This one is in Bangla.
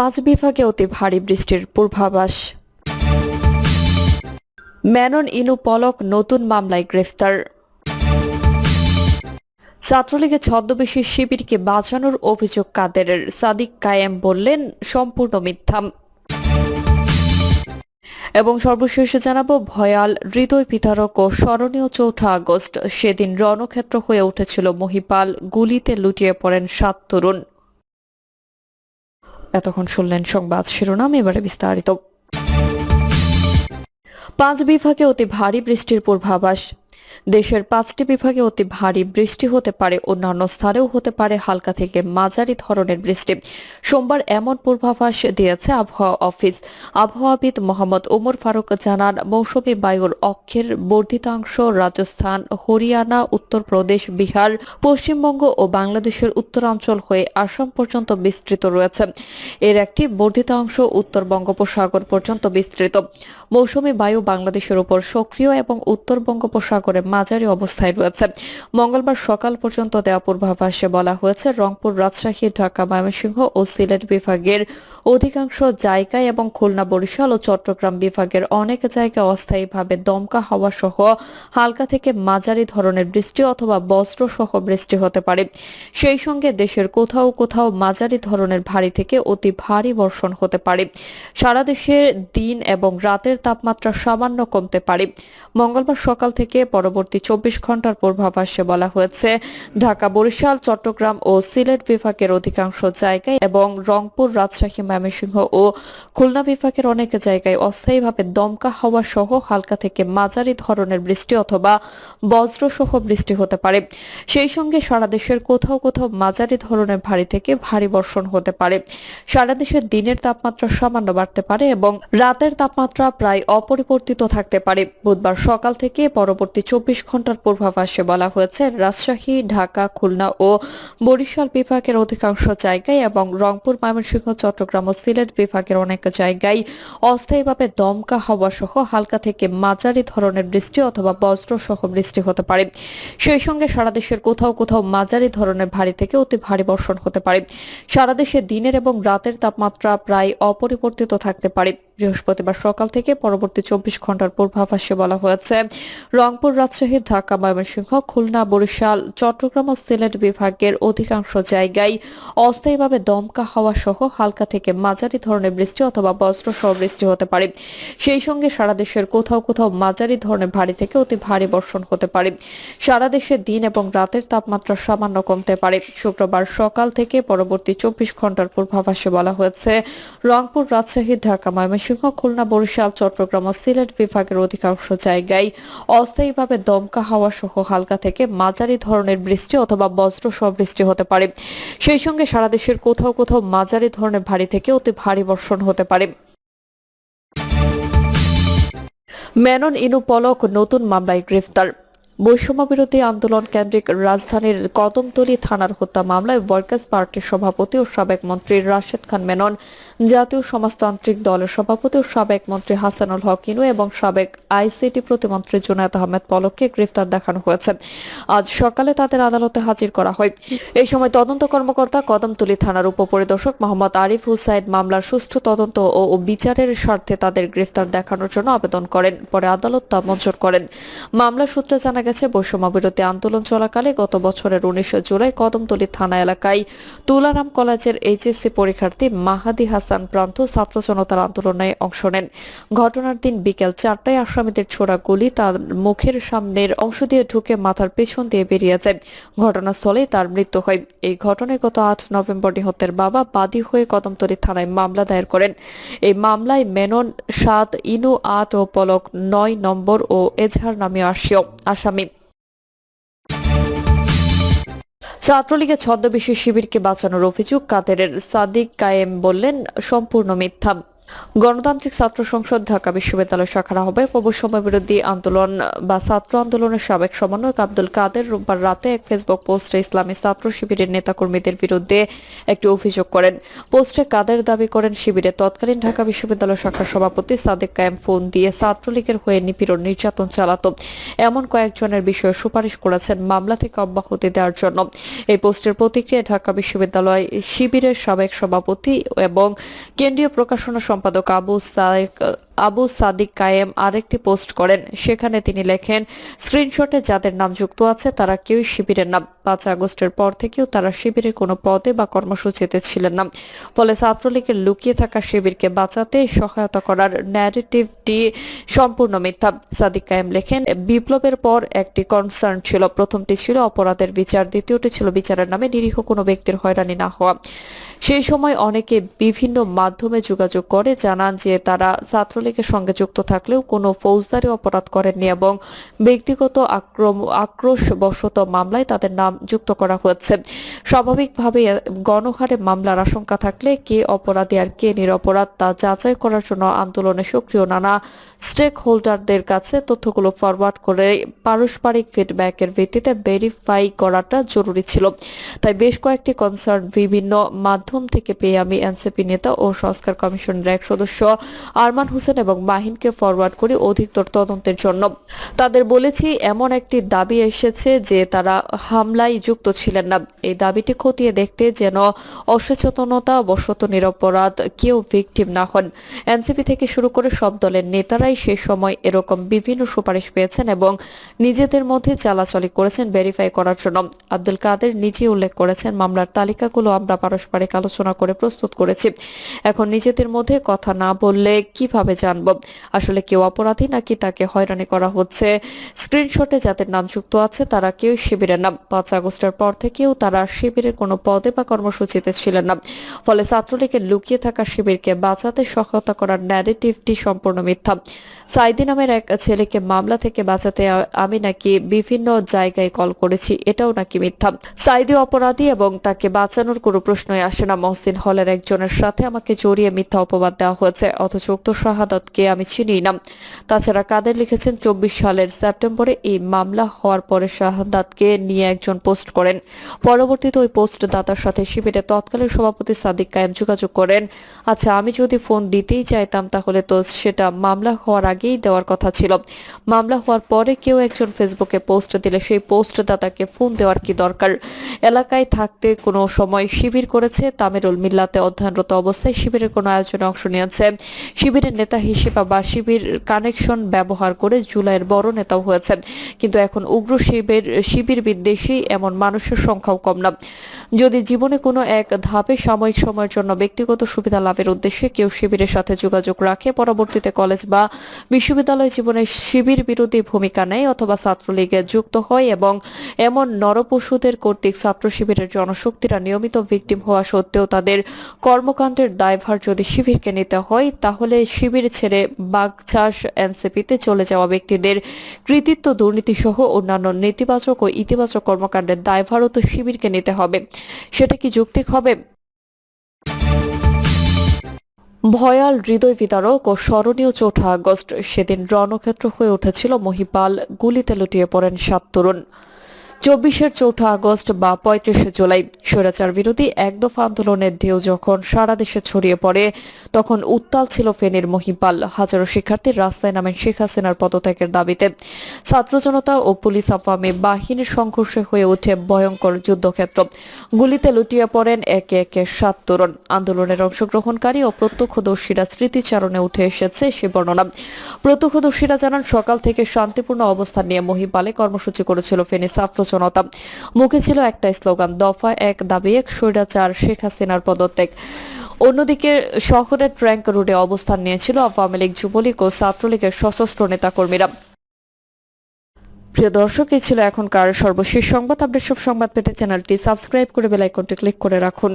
পাঁচ বিভাগে অতি ভারী বৃষ্টির পূর্বাভাস। ম্যানন ইনু পলক নতুন মামলায় গ্রেফতার। ছাত্রলীগের ছদ্মবেশী শিবিরকে বাঁচানোর অভিযোগ কাদেরের সাদিক কায়েম বললেন, সম্পূর্ণ মিথ্যা। এবং সর্বশেষে জানাব, ভয়াল হৃদয় বিতারক ও স্মরণীয় চৌঠা আগস্ট, সেদিন রণক্ষেত্র হয়ে উঠেছিল মহিপাল, গুলিতে লুটিয়ে পড়েন সাত তরুণ। এতক্ষণ শুনলেন সংবাদ শিরোনাম এবারে বিস্তারিত। পাঁচ বিভাগে অতি ভারী বৃষ্টির পূর্বাভাস দেশের পাঁচটি বিভাগে অতি ভারী বৃষ্টি হতে পারে, অন্যান্য স্থানেও হতে পারে হালকা থেকে মাঝারি ধরনের বৃষ্টি। সোমবার এমন পূর্বাভাস দিয়েছে আবহাওয়া অফিস। আবহাওয়াবিদ মোহাম্মদ ওমর ফারুক জানান, মৌসুমী বায়ুর অক্ষের বর্ধিতাংশ রাজস্থান, হরিয়ানা, উত্তরপ্রদেশ, বিহার, পশ্চিমবঙ্গ ও বাংলাদেশের উত্তরাঞ্চল হয়ে আসাম পর্যন্ত বিস্তৃত রয়েছে। এর একটি বর্ধিতাংশ উত্তর বঙ্গোপসাগর পর্যন্ত বিস্তৃত। মৌসুমী বায়ু বাংলাদেশের উপর সক্রিয় এবং উত্তর বঙ্গোপসাগরে মাঝারি অবস্থায় রয়েছে। মঙ্গলবার সকাল পর্যন্ত দেওয়া পূর্বাভাসে বলা হয়েছে, রংপুর, রাজশাহী, ঢাকা, ময়মনসিংহ ও সিলেট বিভাগের অধিকাংশ জায়গায় এবং খুলনা, বরিশাল ও চট্টগ্রাম বিভাগের অনেক জায়গায় অস্থায়ীভাবে দমকা হাওয়া সহ হালকা থেকে মাঝারি ধরনের বৃষ্টি অথবা বস্ত্র সহ বৃষ্টি হতে পারে। সেই সঙ্গে দেশের কোথাও কোথাও মাঝারি ধরনের ভারী থেকে অতি ভারী বর্ষণ হতে পারে। সারা দেশে দিন এবং রাতের তাপমাত্রা সামান্য কমতে পারে। মঙ্গলবার সকাল থেকে পরবর্তী চব্বিশ ঘণ্টার পূর্বাভাসে বলা হয়েছে, ঢাকা, বরিশাল, চট্টগ্রাম ও সিলেট বিভাগের অধিকাংশ জায়গায় এবং রংপুর, রাজশাহী, ময়মনসিংহ ও খুলনা বিভাগের অনেক জায়গায় অস্থায়ীভাবে দমকা হাওয়া সহ হালকা থেকে মাঝারি ধরনের বৃষ্টি অথবা বজ্র সহ বৃষ্টি হতে পারে। সেই সঙ্গে সারা দেশের কোথাও কোথাও মাঝারি ধরনের ভারী থেকে ভারী বর্ষণ হতে পারে। সারা দেশের দিনের তাপমাত্রা সামান্য বাড়তে পারে এবং রাতের তাপমাত্রা প্রায় অপরিবর্তিত থাকতে পারে। বুধবার সকাল থেকে পরবর্তী চব্বিশ ঘণ্টার পূর্বাভাসে বলা হয়েছে, রাজশাহী, ঢাকা, খুলনা ও বরিশাল বিভাগের অধিকাংশ জায়গায় এবং রংপুর, ময়মনসিংহ, চট্টগ্রাম ও সিলেট বিভাগের অনেক জায়গায় অস্থায়ীভাবে দমকা হাওয়া সহ হালকা থেকে মাঝারি ধরনের বৃষ্টি অথবা বজ্র সহ বৃষ্টি হতে পারে। সেই সঙ্গে সারা দেশের কোথাও কোথাও মাঝারি ধরনের ভারী থেকে অতি ভারী বর্ষণ হতে পারে। সারা দেশে দিনের এবং রাতের তাপমাত্রা প্রায় অপরিবর্তিত থাকতে পারে। বৃহস্পতিবার সকাল থেকে পরবর্তী চব্বিশ ঘণ্টার পূর্বাভাসে বলা হয়েছে, রংপুর রাজশাহী ঢাকা, ময়মনসিংহ, খুলনা, বরিশাল, চট্টগ্রাম ও সিলেট বিভাগের অধিকাংশ জায়গায় অস্থায়ীভাবে দমকা হাওয়া সহ হালকা থেকে মাঝারি ধরনের বৃষ্টি অথবা বজ্র সহ বৃষ্টি হতে পারে। সেই সঙ্গে সারা দেশের কোথাও কোথাও মাঝারি ধরনের ভারী থেকে অতি ভারী বর্ষণ হতে পারে। সারা দেশে দিন এবং রাতের তাপমাত্রা সামান্য কমতে পারে। শুক্রবার সকাল থেকে পরবর্তী চব্বিশ ঘণ্টার পূর্বাভাসে বলা হয়েছে, রংপুর, রাজশাহী, ঢাকা, ময়মনসিংহ, খুলনা, বরিশাল, চট্টগ্রাম ও সিলেট বিভাগের অধিকাংশ জায়গায় অস্থায়ীভাবে দমকা হাওয়া সহ হালকা থেকে মাঝারি ধরনের বৃষ্টি অথবা বজ্র সহ বৃষ্টি হতে পারে। সেই সঙ্গে সারা দেশের কোথাও কোথাও মাঝারি ধরনের ভারী থেকে অতি ভারী বর্ষণ হতে পারে। ম্যানন ইনুপলক, নতুন মামলায় গ্রেফতার। বৈষম্য বিরোধী আন্দোলন কেন্দ্রিক রাজধানীর কদমতলী থানার হত্যা মামলায় ওয়ার্কার্স পার্টির সভাপতি ও সাবেক মন্ত্রী রাশেদ খান মেনন, জাতীয় সমাজতান্ত্রিক দলের সভাপতি ও সাবেক মন্ত্রী হাসানুল হক ইনু এবং সাবেক আইসিটি প্রতিমন্ত্রী জুনায়দ আহমেদ পলককে গ্রেফতার দেখানো হয়েছে। আজ সকালে তাদের আদালতে হাজির করা হয়। এই সময় তদন্ত কর্মকর্তা কদমতলী থানার উপপরিদর্শক মোহাম্মদ আরিফ হুসাইন মামলার সুষ্ঠু তদন্ত ও বিচারের স্বার্থে তাদের গ্রেফতার দেখানোর জন্য আবেদন করেন। পরে আদালত তা মঞ্জুর করেন। মামলা সূত্রে জানা গেছে বৈষম্য বিরোধী আন্দোলন চলাকালে গত বছরের উনিশে জুলাই কদমতলী থানা এলাকায়। তুলারাম কলেজের এইচএসসি পরীক্ষার্থী মাহাদি হাসান প্রান্ত ছাত্র জনতার আন্দোলনে অংশ নেন। ঘটনার দিন বিকেল চারটায় আসামিদের ছোড়া গুলি তার মুখের সামনের অংশ দিয়ে ঢুকে মাথার পেছন দিয়ে বেরিয়ে যায়। ঘটনাস্থলেই তার মৃত্যু হয়। এই ঘটনায় গত আট নভেম্বর নিহতের বাবা বাদী হয়ে কদমতলী থানায় মামলা দায়ের করেন। এই মামলায় মেনন সাত, ইনু আট ও পলক নয় নম্বর ও এজাহার নামে আসিও। আসামি। ছাত্রলীগের ছদ্মবেশী শিবিরকে বাঁচানোর অভিযোগ কাদেরের সাদিক কায়েম বললেন সম্পূর্ণ মিথ্যা। গণতান্ত্রিক ছাত্র সংসদ ঢাকা বিশ্ববিদ্যালয় শাখার আহ্বায়ক অবসম্য বিরোধী আন্দোলন বা ছাত্র আন্দোলনের সাবেক সমন্বয়ক আব্দুল কাদের রোববার রাতে এক ফেসবুক পোস্টে ইসলামী ছাত্র শিবিরের নেতাকর্মীদের বিরুদ্ধে একটি অভিযোগ করেন। পোস্টে কাদের দাবি করেন শিবিরের তৎকালীন ঢাকা বিশ্ববিদ্যালয় শাখার সভাপতি সাদেক কায়েম ফোন দিয়ে ছাত্রলীগের হয়ে নিপীড়ন নির্যাতন চালাত। এমন কয়েকজনের বিষয়ে সুপারিশ করেছেন মামলা থেকে অব্যাহতি দেওয়ার জন্য। এই পোস্টের প্রতিক্রিয়ায় ঢাকা বিশ্ববিদ্যালয় শিবিরের সাবেক সভাপতি এবং কেন্দ্রীয় প্রকাশনা সম্পাদক আবু সায়েক আবু সাদিক কায়েম আরেকটি পোস্ট করেন। সেখানে তিনি লেখেন, স্ক্রিনশটে যাদের নাম যুক্ত আছে তারা কেউই শিবিরের নাম পাঁচ আগস্টের পর থেকেও তারা শিবিরের কোনো পদে বা কর্মসূচিতে ছিলেন না। ফলে ছাত্রলীগের লুকিয়ে থাকা শিবিরকে বাঁচাতে সহায়তা করার ন্যারেটিভটি সম্পূর্ণ মিথ্যা। সাদিক কায়েম লেখেন, বিপ্লবের পর একটি কনসার্ন ছিল। প্রথমটি ছিল অপরাধের বিচার, দ্বিতীয়টি ছিল বিচারের নামে নিরীহ কোনো ব্যক্তির হয়রানি না হওয়া। সেই সময় অনেকে বিভিন্ন মাধ্যমে যোগাযোগ করে, জানান যে তারা ছাত্রলীগের সঙ্গে যুক্ত থাকলেও কোনো ফৌজদারি অপরাধ করেননি এবং ব্যক্তিগত আক্রম, আক্রোশবশত মামলায় তাদের নাম যুক্ত করা হচ্ছে স্বাভাবিকভাবে গণহারে মামলার আশঙ্কা থাকলে কে অপরাধী আর কে নিরপরাধ তা যাচাই করার জন্য আন্দোলনে সক্রিয় নানা স্টেক হোল্ডারদের কাছে তথ্যগুলো ফরওয়ার্ড করে পারস্পরিক ফিডব্যাকের ভিত্তিতে ভেরিফাই করাটা জরুরি ছিল। তাই বেশ কয়েকটি কনসার্ন বিভিন্ন মাধ্যম থেকে পেয়ে আমি এনসিপি নেতা ও সংস্কার কমিশনের এক সদস্য, আরমান হোসেন এবং মাহিনকে ফরওয়ার্ড করি অধিকতর তদন্তের জন্য। তাদের বলেছি, এমন একটি দাবি এসেছে যে তারা হামলায় যুক্ত ছিলেন না। এই দাবিটি খতিয়ে দেখতে যেন অসচেতনতা বশত নিরপরাধ কেউ ভিকটিম না হন। এনসিপি থেকে শুরু করে সব দলের নেতারাই সে সময় এরকম বিভিন্ন সুপারিশ পেয়েছেন এবং নিজেদের মধ্যে চালাচালি করেছেন ভেরিফাই করার জন্য। আব্দুল কাদের নিজে উল্লেখ করেছেন, মামলার তালিকাগুলো আমরা পারস্পরিক আলোচনা করে প্রস্তুত করেছি। এখন নিজেদের মধ্যে কথা না বললে কীভাবে জানব? আসলে কেউ অপরাধী নাকি তাকে হয়রানি করা হচ্ছে? স্ক্রিনশটে যাদের নাম যুক্ত আছে তারা কেউ শিবিরের নাম। পাঁচ আগস্টের পর থেকেও তারা শিবিরের কোনো পদে বা কর্মসূচিতে ছিলেন না। ফলে ছাত্রলীগের লুকিয়ে থাকা শিবিরকে বাঁচাতে সহায়তা করার ন্যারেটিভটি সম্পূর্ণ মিথ্যা। সাইদি নামের এক ছেলেকে মামলা থেকে বাঁচাতে আমি নাকি বিভিন্ন জায়গায় কল করেছি, এটাও নাকি মিথ্যা। সাইদি অপরাধী এবং তাকে বাঁচানোর কোনো প্রশ্নই আসে না। মহসিন হলের একজনের সাথে আমাকে জড়িয়ে মিথ্যা অপবাদ দেওয়া হয়েছে, অথচ উক্ত শাহাদতকে আমি চিনি না। তাছাড়া কাদের লিখেছেন, চব্বিশ সালের সেপ্টেম্বরে এই মামলা হওয়ার পরে শাহাদাতকে নিয়ে একজন পোস্ট করেন। পরবর্তীতে ওই পোস্ট দাতার সাথে শিবিরের তৎকালীন সভাপতি সাদিক কায়েম যোগাযোগ করেন। আচ্ছা আমি যদি ফোন দিতেই চাইতাম তাহলে তো সেটা মামলা হওয়ার আগেই দেওয়ার কথা ছিল। মামলা হওয়ার পরে কেউ একজন ফেসবুকে পোস্ট দিলে সেই পোস্ট দাতাকে ফোন দেওয়ার কি দরকার? এলাকায় থাকতে কোনো সময় শিবির করেছে তামিরুল মিল্লাতে অধ্যয়নরত অবস্থায় শিবিরের কোনো আয়োজনে অংশ নিয়েছে। শিবিরের নেতা হিসেবে বা শিবির কানেকশন ব্যবহার করে জুলাইয়ের বড় নেতাও হয়েছে। কিন্তু এখন উগ্র শিবির শিবির বিদ্বেষী এমন মানুষের সংখ্যাও কম না। যদি জীবনে কোনো এক ধাপে সাময়িক সময়ের জন্য ব্যক্তিগত সুবিধা লাভের উদ্দেশ্যে কেউ শিবিরের সাথে যোগাযোগ রাখে, পরবর্তীতে কলেজ বা বিশ্ববিদ্যালয় জীবনে শিবির বিরোধী ভূমিকা নেয় অথবা ছাত্রলীগে যুক্ত হয় এবং এমন নরপশুদের কর্তৃক ছাত্র শিবিরের জনশক্তিরা নিয়মিত ভিকটিম হওয়া সত্ত্বেও তাদের কর্মকাণ্ডের দায়ভার যদি শিবিরকে নিতে হয়, তাহলে শিবির ছেড়ে বাগচাষ এনসিপিতে চলে যাওয়া ব্যক্তিদের কৃতিত্ব দুর্নীতি সহ অন্যান্য নেতিবাচক ও ইতিবাচক কর্মকাণ্ডের দায়ভারও তো শিবিরকে নিতে হবে। সেটা কি যৌক্তিক হবে? ভয়াল হৃদয় বিতারক ও স্মরণীয় চৌঠা আগস্ট, সেদিন রণক্ষেত্র হয়ে উঠেছিল মহিপাল, গুলিতে লুটিয়ে পড়েন সাত তরুণ। চব্বিশের চৌঠা আগস্ট বা পঁয়ত্রিশে জুলাই। স্বৈরাচার বিরোধী একদফা আন্দোলনের ঢেউ যখন সারা দেশে ছড়িয়ে পড়ে, তখন উত্তাল ছিল ফেনীর মহিপাল। হাজারো শিক্ষার্থী রাস্তায় নামেন শেখ হাসিনার পদত্যাগের দাবিতে। ছাত্র জনতা ও পুলিশ আফামে বাহিনীর সংঘর্ষে হয়ে ওঠে ভয়ঙ্কর যুদ্ধক্ষেত্র। গুলিতে লুটিয়ে পড়েন একে একে সাত তরুণ। আন্দোলনের অংশগ্রহণকারী ও প্রত্যক্ষদর্শীরা স্মৃতিচারণে উঠে এসেছে সে বর্ণনা। প্রত্যক্ষদর্শীরা জানান, সকাল থেকে শান্তিপূর্ণ অবস্থান নিয়ে মহিপালে কর্মসূচি করেছিল ফেনী ছাত্র জনতা মুখে ছিল একটা স্লোগান দফা এক দাবি, এক স্বৈরাচার, শেখ হাসিনার পদত্যাগ। অন্যদিকে শহরের ট্র্যাঙ্ক রোডে অবস্থান নিয়েছিল আওয়ামী লীগ যুবলীগ ও ছাত্রলীগের সশস্ত্র নেতাকর্মীরা। প্রিয় দর্শক, এই ছিল এখনকার সর্বশেষ সংবাদ। আপডেট সব সংবাদ পেতে চ্যানেলটি সাবস্ক্রাইব করে বেল আইকনটি ক্লিক করে রাখুন।